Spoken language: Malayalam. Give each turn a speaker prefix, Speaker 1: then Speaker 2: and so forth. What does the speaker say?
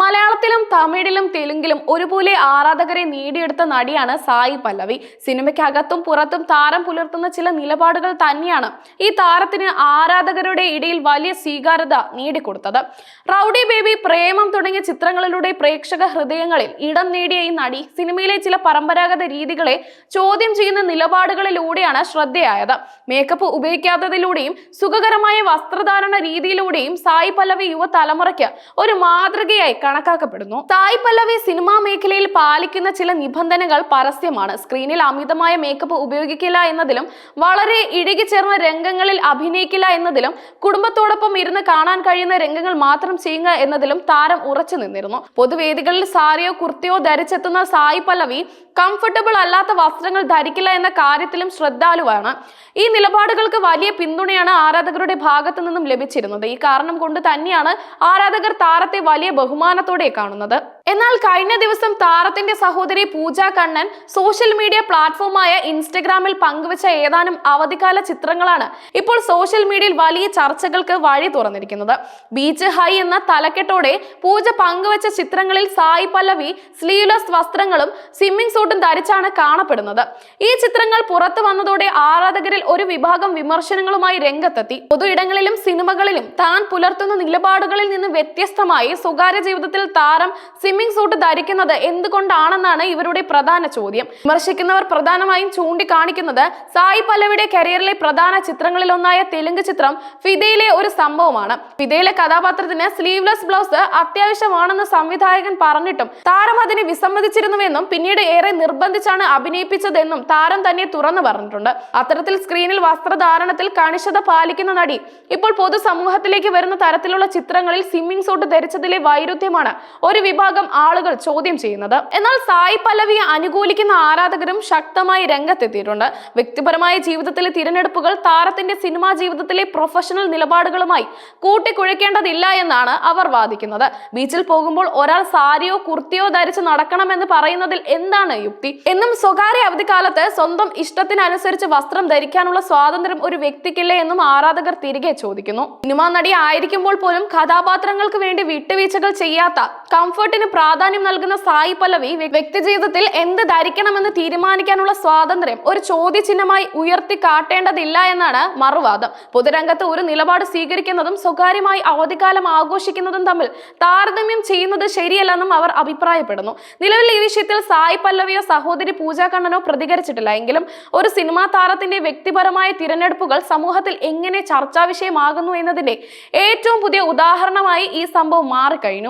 Speaker 1: മലയാളത്തിലും തമിഴിലും തെലുങ്കിലും ഒരുപോലെ ആരാധകരെ നേടിയെടുത്ത നടിയാണ് സായി പല്ലവി. സിനിമയ്ക്കകത്തും പുറത്തും താരം പുലർത്തുന്ന ചില നിലപാടുകൾ തന്നെയാണ് ഈ താരത്തിന് ആരാധകരുടെ ഇടയിൽ വലിയ സ്വീകാര്യത നേടിക്കൊടുത്തത്. റൗഡി ബേബി പ്രേമം തുടങ്ങിയ ചിത്രങ്ങളിലൂടെ പ്രേക്ഷക ഹൃദയങ്ങളിൽ ഇടം നേടിയ ഈ നടി സിനിമയിലെ ചില പരമ്പരാഗത രീതികളെ ചോദ്യം ചെയ്യുന്ന നിലപാടുകളിലൂടെയാണ് ശ്രദ്ധയായത്. മേക്കപ്പ് ഉപയോഗിക്കാത്തതിലൂടെയും സുഖകരമായ വസ്ത്രധാരണ രീതിയിലൂടെയും സായി പല്ലവി യുവതലമുറയ്ക്ക് ഒരു മാതൃകയായി കണക്കാക്കപ്പെടുന്നു. സായി പല്ലവി സിനിമാ മേഖലയിൽ പാലിക്കുന്ന ചില നിബന്ധനകൾ പരസ്യമാണ്. സ്ക്രീനിൽ അമിതമായ മേക്കപ്പ് ഉപയോഗിക്കില്ല എന്നതിലും വളരെ ഇഴുകി ചേർന്ന രംഗങ്ങളിൽ അഭിനയിക്കില്ല എന്നതിലും കുടുംബത്തോടൊപ്പം ഇരുന്ന് കാണാൻ കഴിയുന്ന രംഗങ്ങൾ മാത്രം ചെയ്യുക എന്നതിലും താരം ഉറച്ചു നിന്നിരുന്നു. പൊതുവേദികളിൽ സാരിയോ കുർത്തിയോ ധരിച്ചെത്തുന്ന സായി പല്ലവി കംഫർട്ടബിൾ അല്ലാത്ത വസ്ത്രങ്ങൾ ധരിക്കില്ല എന്ന കാര്യത്തിലും ശ്രദ്ധാലുവാണ്. ഈ നിലപാടുകൾക്ക് വലിയ പിന്തുണയാണ് ആരാധകരുടെ ഭാഗത്തു നിന്നും ലഭിച്ചിരുന്നത്. ഈ കാരണം കൊണ്ട് തന്നെയാണ് ആരാധകർ താരത്തെ വലിയ ബഹുമാനത്തോടെ കാണുന്നത്. എന്നാൽ കഴിഞ്ഞ ദിവസം താരത്തിന്റെ സഹോദരി പൂജ കണ്ണൻ സോഷ്യൽ മീഡിയ പ്ലാറ്റ്ഫോമായ ഇൻസ്റ്റഗ്രാമിൽ പങ്കുവച്ച ഏതാനും അവധിക്കാല ചിത്രങ്ങളാണ് ഇപ്പോൾ സോഷ്യൽ മീഡിയയിൽ വലിയ ചർച്ചകൾക്ക് വഴി തുറന്നിരിക്കുന്നത്. ബീച്ച് ഹൈ എന്ന തലക്കെട്ടോടെ പൂജ പങ്കുവച്ച ചിത്രങ്ങളിൽ സായി പല്ലവി സ്ലീവ്ലെസ് വസ്ത്രങ്ങളും സ്വിമ്മിംഗ് സൂട്ടും ധരിച്ചാണ് കാണപ്പെടുന്നത്. ഈ ചിത്രങ്ങൾ പുറത്തു വന്നതോടെ ആരാധകരിൽ ഒരു വിഭാഗം വിമർശനങ്ങളുമായി രംഗത്തെത്തി. പൊതു ഇടങ്ങളിലും സിനിമകളിലും താൻ പുലർത്തുന്ന നിലപാടുകളിൽ നിന്ന് വ്യത്യസ്തമായി സ്വകാര്യ ജീവിതത്തിൽ താരം സ്വിമ്മിംഗ് സൂട്ട് ധരിക്കുന്നത് എന്തുകൊണ്ടാണെന്നാണ് ഇവരുടെ പ്രധാന ചോദ്യം. വിമർശിക്കുന്നവർ പ്രധാനമായും ചൂണ്ടിക്കാണിക്കുന്നത് സായി പല്ലവിയുടെ കരിയറിലെ പ്രധാന ചിത്രങ്ങളിലൊന്നായ തെലുങ്ക് ചിത്രം ഫിദയിലെ ഒരു സംഭവമാണ്. ഫിദയിലെ കഥാപാത്രത്തിന് സ്ലീവ്ലെസ് ബ്ലൗസ് അത്യാവശ്യമാണെന്ന് സംവിധായകൻ പറഞ്ഞിട്ടും താരം അതിനെ വിസമ്മതിച്ചിരുന്നുവെന്നും പിന്നീട് ഏറെ നിർബന്ധിച്ചാണ് അഭിനയിപ്പിച്ചതെന്നും താരം തന്നെ തുറന്നു പറഞ്ഞിട്ടുണ്ട്. അത്തരത്തിൽ സ്ക്രീനിൽ വസ്ത്രധാരണത്തിൽ കണിശത പാലിക്കുന്ന നടി ഇപ്പോൾ പൊതുസമൂഹത്തിലേക്ക് വരുന്ന തരത്തിലുള്ള ചിത്രങ്ങളിൽ സ്വിമ്മിംഗ് സൂട്ട് ധരിച്ചതിലെ വൈരുദ്ധ്യമാണ്. ഒരു വിഭാഗം ആളുകൾ ചോദ്യം ചെയ്യുന്നത്. എന്നാൽ സായി പല്ലവിയെ അനുകൂലിക്കുന്ന ആരാധകരും ശക്തമായി രംഗത്തെത്തിയിട്ടുണ്ട്. വ്യക്തിപരമായ ജീവിതത്തിലെ തിരഞ്ഞെടുപ്പുകൾ താരത്തിന്റെ സിനിമാ ജീവിതത്തിലെ പ്രൊഫഷണൽ നിലപാടുകളുമായി കൂട്ടിക്കുഴയ്ക്കേണ്ടതില്ല എന്നാണ് അവർ വാദിക്കുന്നത്. ബീച്ചിൽ പോകുമ്പോൾ ഒരാൾ സാരിയോ കുർത്തിയോ ധരിച്ച് നടക്കണമെന്ന് പറയുന്നതിൽ എന്താണ് യുക്തി? എന്നും സ്വകാര്യ അവധിക്കാലത്ത് സ്വന്തം ഇഷ്ടത്തിനനുസരിച്ച് വസ്ത്രം ധരിക്കാനുള്ള സ്വാതന്ത്ര്യം ഒരു വ്യക്തിക്കില്ലേ എന്നും ആരാധകർ തിരികെ ചോദിക്കുന്നു. സിനിമാ നടി ആയിരിക്കുമ്പോൾ പോലും കഥാപാത്രങ്ങൾക്ക് വേണ്ടി വിട്ടുവീഴ്ചകൾ ചെയ്യാത്ത കംഫർട്ടിന് പ്രാധാന്യം നൽകുന്ന സായി പല്ലവി വ്യക്തി വ്യക്തിജീവിതത്തിൽ എന്ത് ധരിക്കണമെന്ന് തീരുമാനിക്കാനുള്ള സ്വാതന്ത്ര്യം ഒരു ചോദ്യചിഹ്നമായി ഉയർത്തി കാട്ടേണ്ടതില്ല എന്നാണ് മറുവാദം. പൊതുരംഗത്ത് ഒരു നിലപാട് സ്വീകരിക്കുന്നതും സ്വകാര്യമായി അവധിക്കാലം ആഘോഷിക്കുന്നതും തമ്മിൽ താരതമ്യം ചെയ്യുന്നത് ശരിയല്ലെന്നും അവർ അഭിപ്രായപ്പെടുന്നു. നിലവിൽ ഈ വിഷയത്തിൽ സായി പല്ലവിയോ സഹോദരി പൂജ കണ്ണനോ പ്രതികരിച്ചിട്ടില്ല. എങ്കിലും ഒരു സിനിമാ താരത്തിന്റെ വ്യക്തിപരമായ തിരഞ്ഞെടുപ്പുകൾ സമൂഹത്തിൽ എങ്ങനെ ചർച്ചാ വിഷയമാകുന്നു എന്നതിന്റെ ഏറ്റവും പുതിയ ഉദാഹരണമായി ഈ സംഭവം മാറിക്കഴിഞ്ഞു.